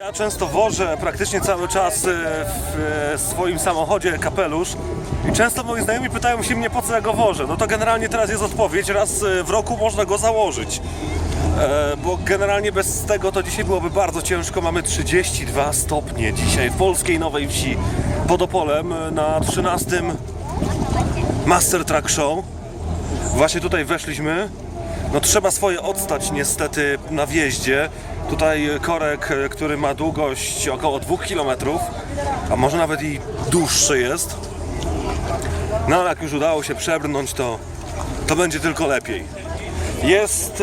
Ja często wożę praktycznie cały czas e, w e, swoim samochodzie kapelusz i często moi znajomi pytają się mnie po co ja go wożę. No to generalnie teraz jest odpowiedź, raz e, w roku można go założyć. Bo generalnie bez tego to dzisiaj byłoby bardzo ciężko. Mamy 32 stopnie dzisiaj w polskiej Nowej Wsi pod Opolem na 13 Master Track Show. Właśnie tutaj weszliśmy. No trzeba swoje odstać niestety na wjeździe. Tutaj korek, który ma długość około 2 km, a może nawet i dłuższy jest. No ale jak już udało się przebrnąć, to, to będzie tylko lepiej. Jest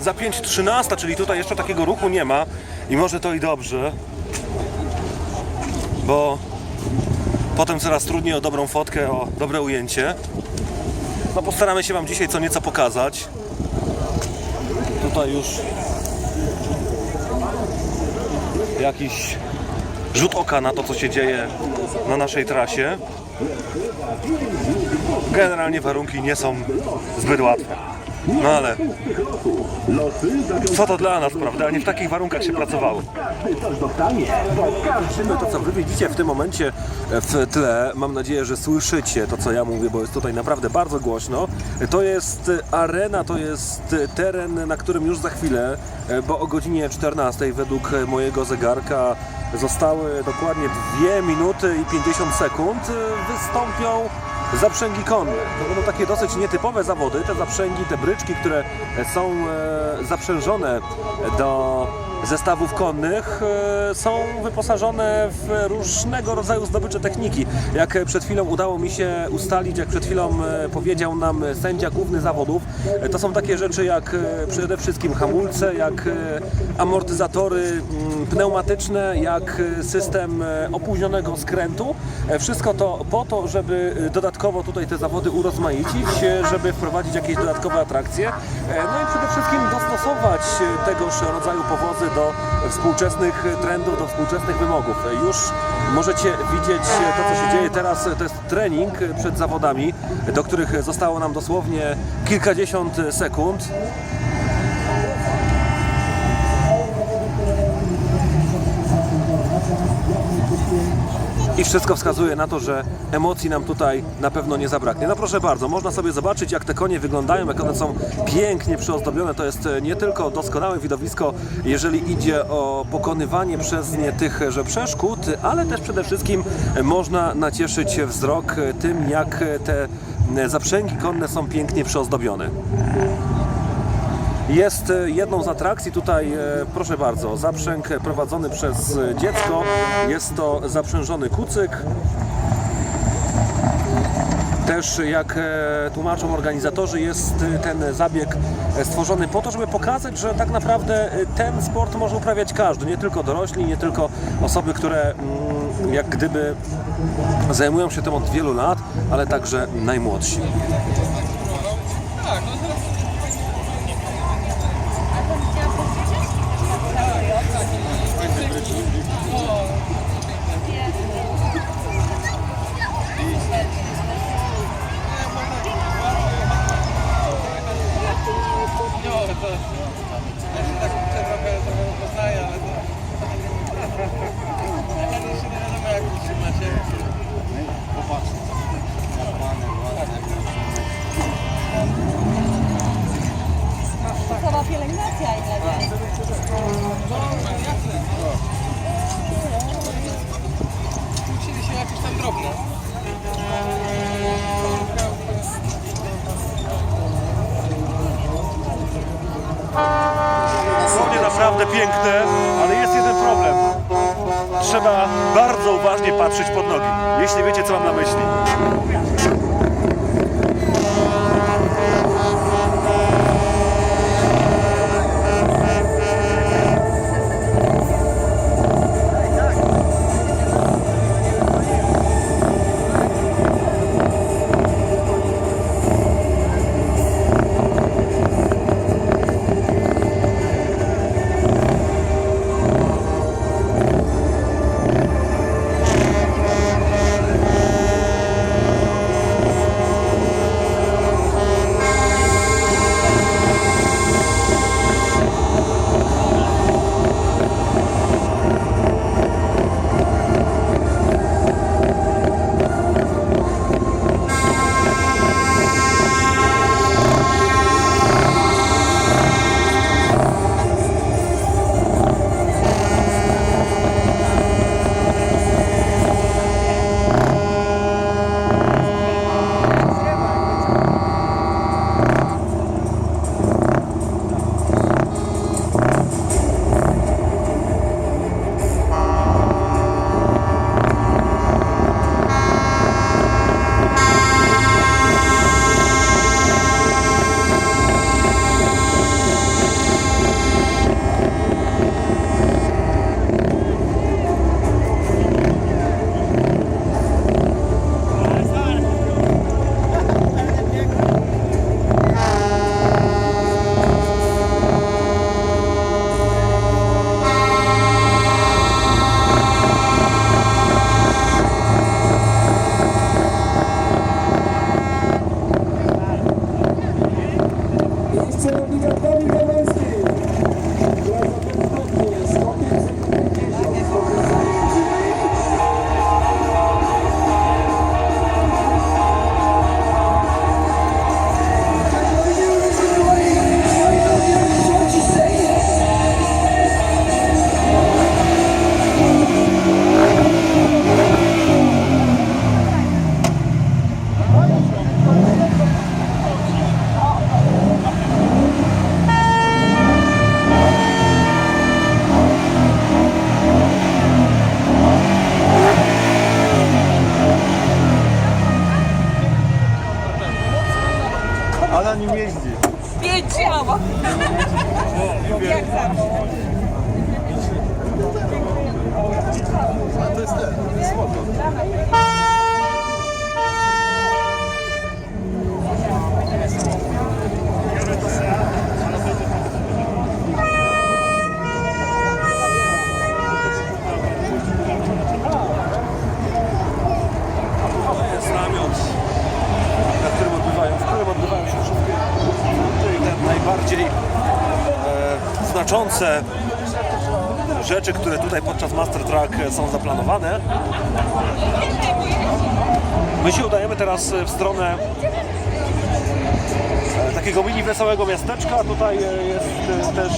e, za 5.13, czyli tutaj jeszcze takiego ruchu nie ma i może to i dobrze, bo potem coraz trudniej o dobrą fotkę, o dobre ujęcie. No postaramy się Wam dzisiaj co nieco pokazać. Tutaj już jakiś rzut oka na to, co się dzieje na naszej trasie. Generalnie warunki nie są zbyt łatwe. No ale co to dla nas, prawda? Nie w takich warunkach się pracowało. No to co wy widzicie w tym momencie w tle, mam nadzieję, że słyszycie to co ja mówię, bo jest tutaj naprawdę bardzo głośno. To jest arena, to jest teren, na którym już za chwilę, bo o godzinie 14 według mojego zegarka zostały dokładnie 2 minuty i 50 sekund, wystąpią zaprzęgi konne. To będą takie dosyć nietypowe zawody. Te zaprzęgi, te bryczki, które są e, zaprzężone do zestawów konnych, e, są wyposażone w różnego rodzaju zdobycze techniki. Jak przed chwilą udało mi się ustalić, jak przed chwilą e, powiedział nam sędzia główny zawodów, e, to są takie rzeczy jak przede wszystkim hamulce, jak amortyzatory mm, pneumatyczne, jak system opóźnionego skrętu. Wszystko to po to, żeby dodatkowo tutaj te zawody urozmaicić, żeby wprowadzić jakieś dodatkowe atrakcje, no i przede wszystkim dostosować tegoż rodzaju powozy do współczesnych trendów, do współczesnych wymogów. Już możecie widzieć to, co się dzieje teraz. To jest trening przed zawodami, do których zostało nam dosłownie kilkadziesiąt sekund. I wszystko wskazuje na to, że emocji nam tutaj na pewno nie zabraknie. No proszę bardzo, można sobie zobaczyć, jak te konie wyglądają, jak one są pięknie przyozdobione. To jest e, nie tylko doskonałe widowisko, jeżeli idzie o pokonywanie przez nie tychże przeszkód, ale też przede wszystkim można nacieszyć wzrok tym, jak te zaprzęgi konne są pięknie przyozdobione. Jest e, jedną z atrakcji tutaj, e, proszę bardzo, zaprzęg prowadzony przez e, dziecko. Jest to zaprzężony kucyk. Też jak tłumaczą organizatorzy, jest ten zabieg stworzony po to, żeby pokazać, że tak naprawdę ten sport może uprawiać każdy, nie tylko dorośli, nie tylko osoby, które mm, jak gdyby zajmują się tym od wielu lat, ale także najmłodsi. вам на мишці. Rzeczy, które tutaj podczas Master Track są zaplanowane. My się udajemy teraz w stronę e, takiego mini wesołego miasteczka. Tutaj e, jest e, też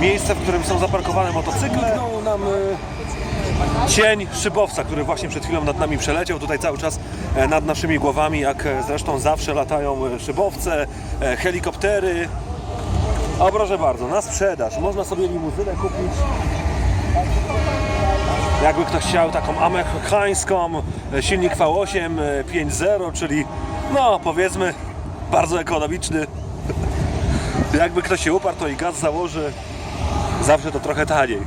miejsce, w którym są zaparkowane motocykle. Nam cień szybowca, który właśnie przed chwilą nad nami przeleciał. Tutaj cały czas nad naszymi głowami, jak zresztą zawsze latają szybowce, helikoptery. O proszę bardzo, na sprzedaż. Można sobie limuzynę kupić. Jakby ktoś chciał taką amerykańską, e, silnik V8 e, 5.0, czyli no powiedzmy bardzo ekonomiczny. Jakby ktoś się uparł, to i gaz założy. Zawsze to trochę taniej.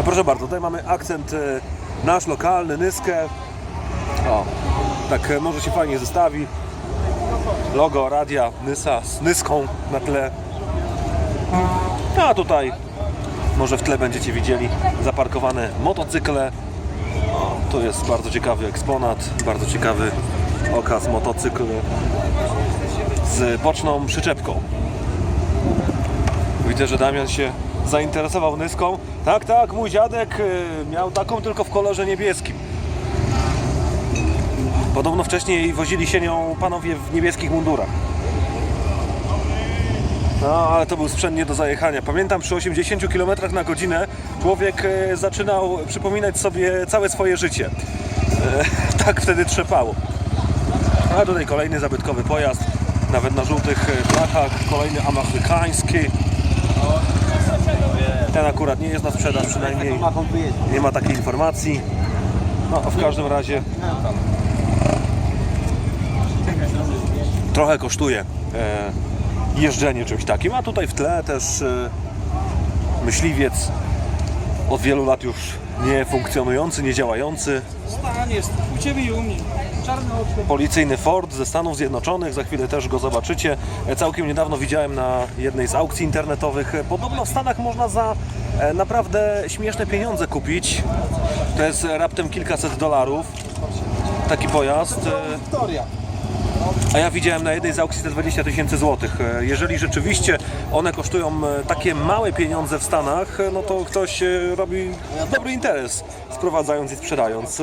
A proszę bardzo, tutaj mamy akcent e, nasz lokalny, Nyskę. O, tak e, może się fajnie zestawi. Logo radia Nysa z Nyską na tle. A tutaj może w tle będziecie widzieli zaparkowane motocykle. O, jest bardzo ciekawy eksponat, bardzo ciekawy okaz motocykl z boczną przyczepką. Widzę, że Damian się zainteresował nyską. Tak, tak, mój dziadek y, miał taką tylko w kolorze niebieskim. Podobno wcześniej wozili się nią panowie w niebieskich mundurach. No, ale to był sprzęt nie do zajechania. Pamiętam przy 80 km na godzinę człowiek e, zaczynał przypominać sobie całe swoje życie. E, tak wtedy trzepało. A tutaj kolejny zabytkowy pojazd, nawet na żółtych e, blachach, kolejny amerykański. Ten akurat nie jest na sprzedaż, przynajmniej nie ma takiej informacji. No, w każdym razie trochę kosztuje e, jeżdżenie czymś takim, a tutaj w tle też e, myśliwiec od wielu lat już nie funkcjonujący, nie działający. Stan jest u ciebie i u mnie. Policyjny Ford ze Stanów Zjednoczonych, za chwilę też go zobaczycie. E, Całkiem niedawno widziałem na jednej z aukcji internetowych. Podobno w Stanach można za naprawdę śmieszne pieniądze kupić. To jest raptem kilkaset dolarów. Taki pojazd. Wiktoria. A ja widziałem na jednej z aukcji te 20 tysięcy złotych. E, Jeżeli rzeczywiście one kosztują e, takie małe pieniądze w Stanach, e, no to ktoś robi dobry interes sprowadzając i sprzedając.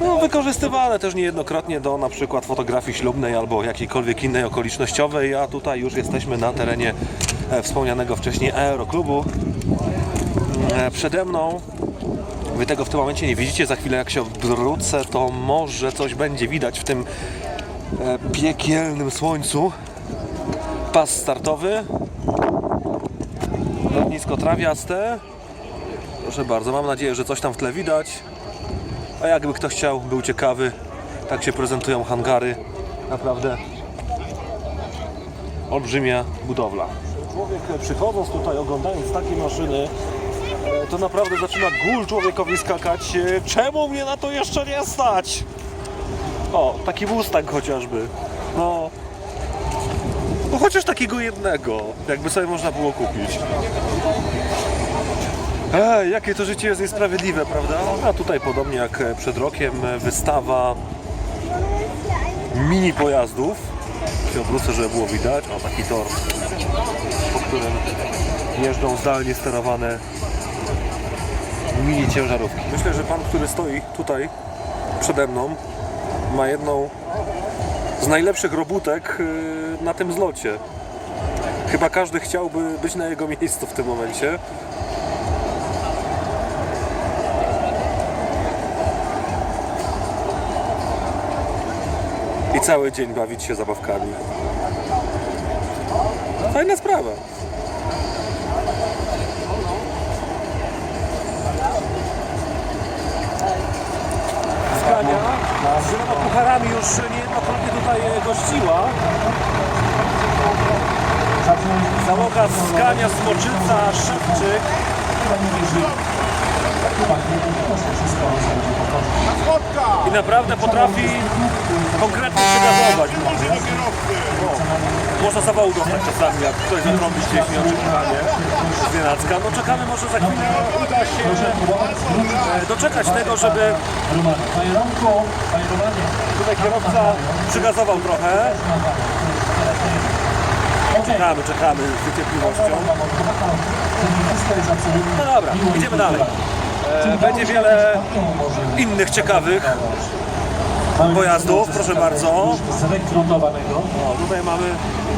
No, wykorzystywane też niejednokrotnie do na przykład fotografii ślubnej albo jakiejkolwiek innej okolicznościowej, a tutaj już jesteśmy na terenie wspomnianego wcześniej aeroklubu. E, Przede mną Wy tego w tym momencie nie widzicie, za chwilę jak się odwrócę, to może coś będzie widać w tym piekielnym słońcu. Pas startowy. Lotnisko trawiaste. Proszę bardzo, mam nadzieję, że coś tam w tle widać. A jakby ktoś chciał, był ciekawy, tak się prezentują hangary. Naprawdę olbrzymia budowla. Człowiek e, przychodząc tutaj, oglądając takie maszyny, e, to naprawdę zaczyna gól człowiekowi skakać. E, Czemu mnie na to jeszcze nie stać? O, taki Mustang chociażby. No. No chociaż takiego jednego, jakby sobie można było kupić. Ej, jakie to życie jest niesprawiedliwe, prawda? A tutaj podobnie jak przed rokiem wystawa mini pojazdów. Się obrócę, żeby było widać. O, taki tor, po którym jeżdżą zdalnie sterowane mini ciężarówki. Myślę, że pan, który stoi tutaj przede mną, ma jedną z najlepszych robótek yy, na tym zlocie. Chyba każdy chciałby być na jego miejscu w tym momencie. I cały dzień bawić się zabawkami. Fajna sprawa. Skania z wieloma pucharami już niejednokrotnie tutaj e, gościła. Załoga Skania, Smoczyca, Szewczyk. I naprawdę potrafi konkretnie przygazować. O, Można zawału dostać czasami, jak ktoś zatrąbi gdzieś nieoczekiwanie z nienacka. No czekamy, może za chwilę uda się e, doczekać tego, żeby tutaj kierowca przygazował trochę. Czekamy, czekamy z niecierpliwością. No dobra, idziemy dalej. E, Będzie wiele innych ciekawych pojazdów, proszę bardzo. O, tutaj mamy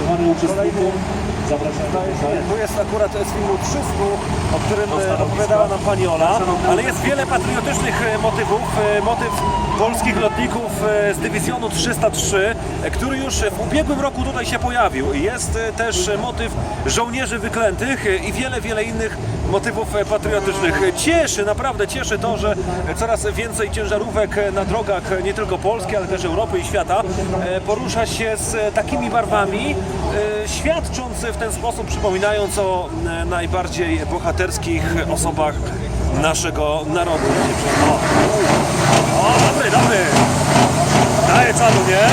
zapraszamy. Tu jest akurat z filmu 300, o którym e, opowiadała nam pani Ola, ale jest wiele patriotycznych e, motywów. E, Motyw polskich lotników z dywizjonu 303, e, który już w ubiegłym roku tutaj się pojawił. Jest też motyw żołnierzy wyklętych i wiele, wiele innych motywów patriotycznych. Cieszy, naprawdę cieszy to, że coraz więcej ciężarówek na drogach nie tylko Polski, ale też Europy i świata porusza się z takimi barwami, świadcząc w ten sposób, przypominając o e, najbardziej bohaterskich osobach naszego narodu. O, o dobry, dobry! Daje czadu, nie?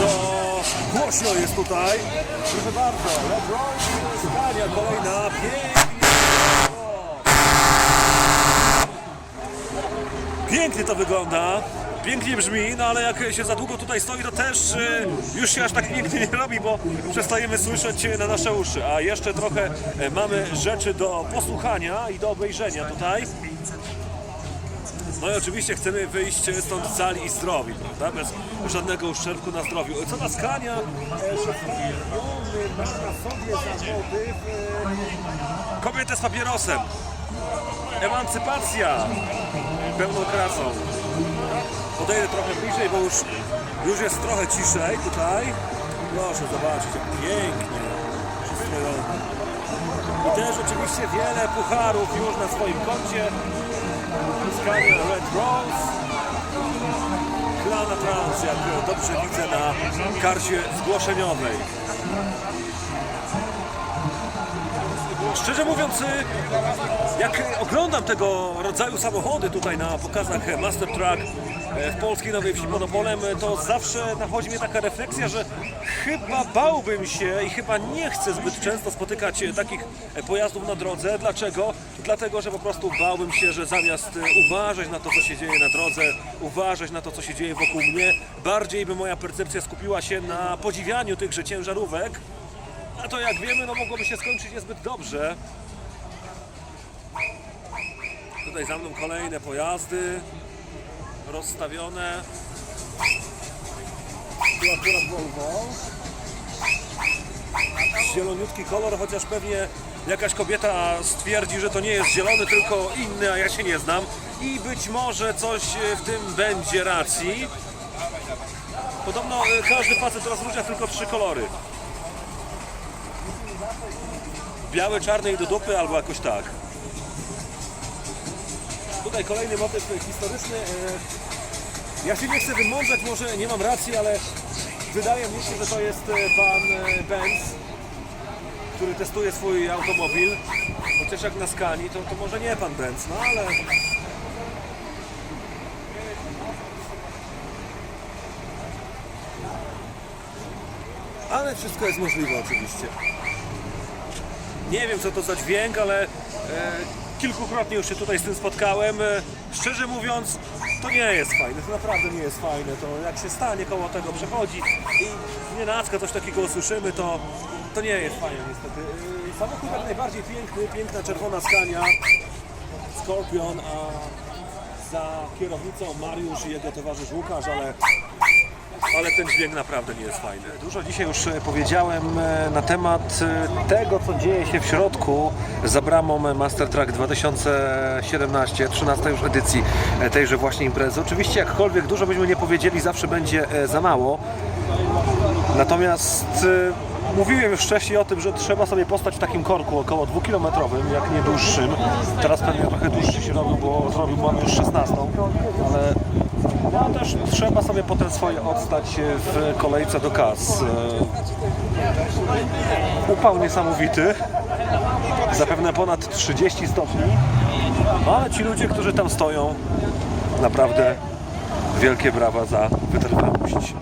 Co głośno jest tutaj. Proszę bardzo, LeBron Skania kolejna, pięknie. O. Pięknie to wygląda. Pięknie brzmi, no ale jak się za długo tutaj stoi, to też y, już się aż tak pięknie nie robi, bo przestajemy słyszeć na nasze uszy. A jeszcze trochę e, mamy rzeczy do posłuchania i do obejrzenia tutaj. No i oczywiście chcemy wyjść stąd cali i zdrowi, prawda? Bez żadnego uszczerbku na zdrowiu. Co nas kania, na sobie za motyw e, kobietę z papierosem. Emancypacja pełną krasą. Podejdę trochę bliżej, bo już, już jest trochę ciszej tutaj. Proszę zobaczyć, jak pięknie przystrojone. I też oczywiście wiele pucharów już na swoim koncie. Skania Red Rose. Klana Trans, jak dobrze widzę na karcie zgłoszeniowej. Szczerze mówiąc, y, jak oglądam tego rodzaju samochody tutaj na pokazach Master Truck e, w polskiej Nowej Wsi pod Opolem, to zawsze nachodzi mnie taka refleksja, że chyba bałbym się i chyba nie chcę zbyt często spotykać e, takich e, pojazdów na drodze. Dlaczego? Dlatego, że po prostu bałbym się, że zamiast e, uważać na to, co się dzieje na drodze, uważać na to, co się dzieje wokół mnie, bardziej by moja percepcja skupiła się na podziwianiu tychże ciężarówek, a to jak wiemy, no mogłoby się skończyć niezbyt dobrze. Tutaj za mną kolejne pojazdy rozstawione. Tu akurat Volvo. Zieloniutki kolor, chociaż pewnie jakaś kobieta stwierdzi, że to nie jest zielony, tylko inny, a ja się nie znam. I być może coś w tym będzie racji. Podobno e, każdy facet rozróżnia tylko trzy kolory. Biały, czarny i do dupy, albo jakoś tak. Tutaj kolejny motyw historyczny. E, Ja się nie chcę wymądrzać, może nie mam racji, ale wydaje mi się, że to jest e, pan e, Benz, który testuje swój automobil. Chociaż jak na skani, to, to może nie pan Benz, no ale... Ale wszystko jest możliwe oczywiście. Nie wiem co to za dźwięk, ale e, kilkukrotnie już się tutaj z tym spotkałem. E, szczerze mówiąc, to nie jest fajne, to naprawdę nie jest fajne. To jak się stanie koło tego, przechodzi i nienacka coś takiego usłyszymy, to, to nie jest fajne niestety. E, samochód jak najbardziej piękny, piękna czerwona skania, Scorpion, a za kierownicą Mariusz i jego towarzysz Łukasz, ale ale ten dźwięk naprawdę nie jest fajny. Dużo dzisiaj już e, powiedziałem e, na temat e, tego, co dzieje się w środku za bramą Master Track 2017, 13 już edycji tejże właśnie imprezy. Oczywiście jakkolwiek dużo byśmy nie powiedzieli, zawsze będzie za mało. Natomiast mówiłem już wcześniej o tym, że trzeba sobie postać w takim korku około dwukilometrowym, jak nie dłuższym. Teraz pewnie trochę dłuższy się robił, bo zrobił mamy już 16, ale no też trzeba sobie potem swoje odstać w kolejce do kas. E, Upał niesamowity. zapewne ponad 30 stopni. No ale ci ludzie, którzy tam stoją, naprawdę wielkie brawa za wytrwałość.